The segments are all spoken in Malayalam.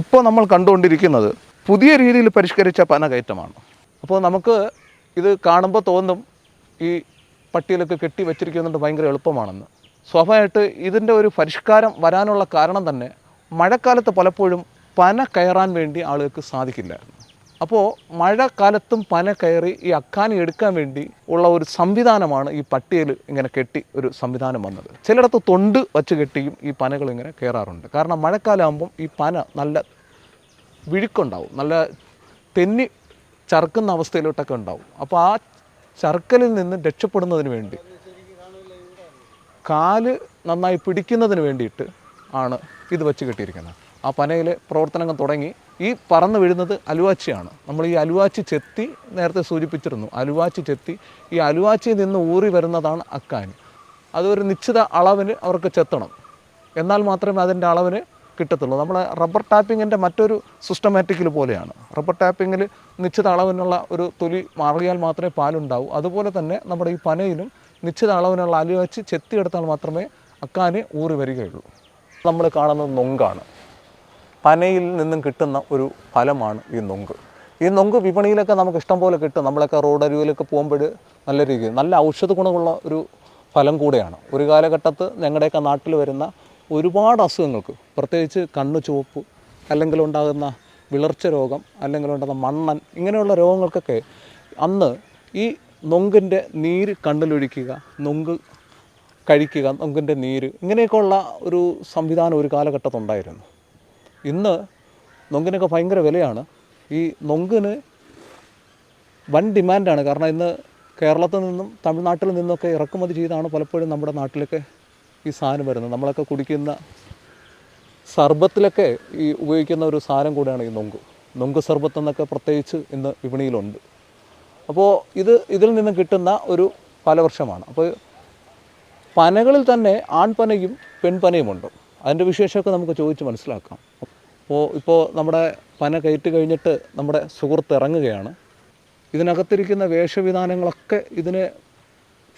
ഇപ്പോൾ നമ്മൾ കണ്ടുകൊണ്ടിരിക്കുന്നത് പുതിയ രീതിയിൽ പരിഷ്കരിച്ച പനകയറ്റമാണ്. അപ്പോൾ നമുക്ക് ഇത് കാണുമ്പോൾ തോന്നും ഈ പട്ടിയിലൊക്കെ കെട്ടി വെച്ചിരിക്കുന്നുണ്ട് ഭയങ്കര എളുപ്പമാണെന്ന്. സ്വാഭാവികമായിട്ട് ഇതിന്റെ ഒരു പരിഷ്കാരം വരാനുള്ള കാരണം തന്നെ മഴക്കാലത്ത് പലപ്പോഴും പന കയറാൻ വേണ്ടി ആളുകൾക്ക് സാധിക്കില്ലായിരുന്നു അപ്പോൾ മഴക്കാലത്തും പന കയറി ഈ അക്കാനി എടുക്കാൻ വേണ്ടി ഉള്ള ഒരു സംവിധാനമാണ് ഈ പട്ടിയിൽ ഇങ്ങനെ കെട്ടി ഒരു സംവിധാനം വന്നത്. ചിലയിടത്ത് തൊണ്ട് വച്ച് കെട്ടിയും ഈ പനകൾ ഇങ്ങനെ കയറാറുണ്ട്. കാരണം മഴക്കാലമാകുമ്പം ഈ പന നല്ല വിഴുക്കുണ്ടാവും. നല്ല തെന്നി ചറുക്കുന്ന അവസ്ഥയിലോട്ടൊക്കെ ഉണ്ടാവും. അപ്പോൾ ആ ചറുക്കലിൽ നിന്ന് രക്ഷപ്പെടുന്നതിന് വേണ്ടി കാൽ നന്നായി പിടിക്കുന്നതിന് വേണ്ടിയിട്ട് ആണ് ഇത് വെച്ച് കെട്ടിയിരിക്കുന്നത്. ആ പനയിൽ പ്രവർത്തനങ്ങൾ തുടങ്ങി. ഈ പറന്ന് വീഴുന്നത് അലുവാച്ചിയാണ്. നമ്മൾ ഈ അലുവാച്ചി ചെത്തി നേരത്തെ സൂചിപ്പിച്ചിരുന്നു. അലുവാച്ചി ചെത്തി ഈ അലുവാച്ചിയിൽ നിന്ന് ഊറി വരുന്നതാണ് അക്കാനി. അതൊരു നിശ്ചിത അളവിന് അവർക്ക് ചെത്തണം. എന്നാൽ മാത്രമേ അതിന്റെ അളവിന് കിട്ടത്തുള്ളൂ. നമ്മൾ റബ്ബർ ടാപ്പിങ്ങിന്റെ മറ്റൊരു സിസ്റ്റമാറ്റിക്കൽ പോലെയാണ്. റബ്ബർ ടാപ്പിങ്ങിൽ നിശ്ചിത അളവിനുള്ള ഒരു തൊലി മാറിയാൽ മാത്രമേ പാലുണ്ടാവൂ. അതുപോലെ തന്നെ നമ്മുടെ ഈ പനയിലും നിശ്ചിത അളവിനുള്ള അലുവാച്ചി വെച്ച് ചെത്തിയെടുത്താൽ മാത്രമേ അക്കാന് ഊറി വരികയുള്ളൂ. നമ്മൾ കാണുന്നത് നൊങ്കാണ്. പനയിൽ നിന്നും കിട്ടുന്ന ഒരു ഫലമാണ് ഈ നൊങ്ക്. ഈ നൊങ്ക് വിപണിയിലൊക്കെ നമുക്ക് ഇഷ്ടം പോലെ കിട്ടും. നമ്മളൊക്കെ റോഡ് അരുവിലൊക്കെ പോകുമ്പോൾ നല്ല രീതിയിൽ നല്ല ഔഷധ ഗുണമുള്ള ഒരു ഫലം കൂടെയാണ്. ഒരു കാലഘട്ടത്ത് ഞങ്ങളുടെയൊക്കെ നാട്ടിൽ വരുന്ന ഒരുപാട് അസുഖങ്ങൾക്ക് പ്രത്യേകിച്ച് കണ്ണു ചുവപ്പ് അല്ലെങ്കിൽ ഉണ്ടാകുന്ന വിളർച്ച രോഗം അല്ലെങ്കിൽ ഉണ്ടാകുന്ന മണ്ണൻ ഇങ്ങനെയുള്ള രോഗങ്ങൾക്കൊക്കെ അന്ന് ഈ നൊങ്കിന്റെ നീര് കണ്ണിലൊഴിക്കുക നൊങ്ക് കഴിക്കുക നൊങ്കിന്റെ നീര് ഇങ്ങനെയൊക്കെയുള്ള ഒരു സംവിധാനം ഒരു കാലഘട്ടത്തുണ്ടായിരുന്നു. ഇന്ന് നൊങ്കിനൊക്കെ ഭയങ്കര വിലയാണ്. ഈ നൊങ്കിന് വൻ ഡിമാൻഡാണ്. കാരണം ഇന്ന് കേരളത്തിൽ നിന്നും തമിഴ്നാട്ടിൽ നിന്നൊക്കെ ഇറക്കുമതി ചെയ്താണ് പലപ്പോഴും നമ്മുടെ നാട്ടിലൊക്കെ ഈ സാധനം വരുന്നത്. നമ്മളൊക്കെ കുടിക്കുന്ന സർബത്തിലൊക്കെ ഈ ഉപയോഗിക്കുന്ന ഒരു സാധനം കൂടിയാണ് ഈ നൊങ്ക്. നൊങ്ക് സർബത്ത് എന്നൊക്കെ പ്രത്യേകിച്ച് ഇന്ന് വിപണിയിലുണ്ട്. അപ്പോൾ ഇത് ഇതിൽ നിന്നും കിട്ടുന്ന ഒരു ഫലവൃക്ഷമാണ് അപ്പോൾ പനകളിൽ തന്നെ ആൺപനയും പെൺപനയുമുണ്ട്. അതിന്റെ വിശേഷമൊക്കെ നമുക്ക് ചോദിച്ച് മനസ്സിലാക്കാം. അപ്പോൾ ഇപ്പോൾ നമ്മുടെ പന കയറ്റി കഴിഞ്ഞിട്ട് നമ്മുടെ സുഹൃത്ത് ഇറങ്ങുകയാണ്. ഇതിനകത്തിരിക്കുന്ന വേഷവിധാനങ്ങളൊക്കെ ഇതിനെ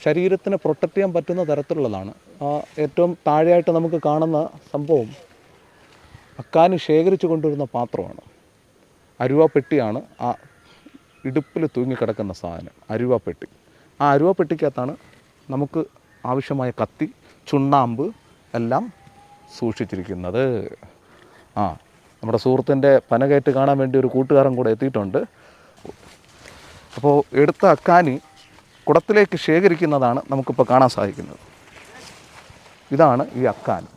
ശരീരത്തിന് പ്രൊട്ടക്റ്റ് ചെയ്യാൻ പറ്റുന്ന തരത്തിലുള്ളതാണ്. ആ ഏറ്റവും താഴെയായിട്ട് നമുക്ക് കാണുന്ന സംഭവം അക്കാനി ശേഖരിച്ചു കൊണ്ടുവരുന്ന പാത്രമാണ്. അരുവാപ്പെട്ടിയാണ് ആ ഇടുപ്പിൽ തൂങ്ങിക്കിടക്കുന്ന സാധനം അരുവാപ്പെട്ടി ആ അരുവാപ്പെട്ടിക്കകത്താണ് നമുക്ക് ആവശ്യമായ കത്തി ചുണ്ണാമ്പ് എല്ലാം സൂക്ഷിച്ചിരിക്കുന്നത്. ആ നമ്മുടെ സുഹൃത്തിന്റെ പനകയറ്റ് കാണാൻ വേണ്ടി ഒരു കൂട്ടുകാരൻ കൂടെ എത്തിയിട്ടുണ്ട്. അപ്പോൾ എടുത്ത അക്കാനി കുടത്തിലേക്ക് ശേഖരിക്കുന്നതാണ് നമുക്കിപ്പോൾ കാണാൻ സാധിക്കുന്നത്. ഇതാണ് ഈ അക്കാനി.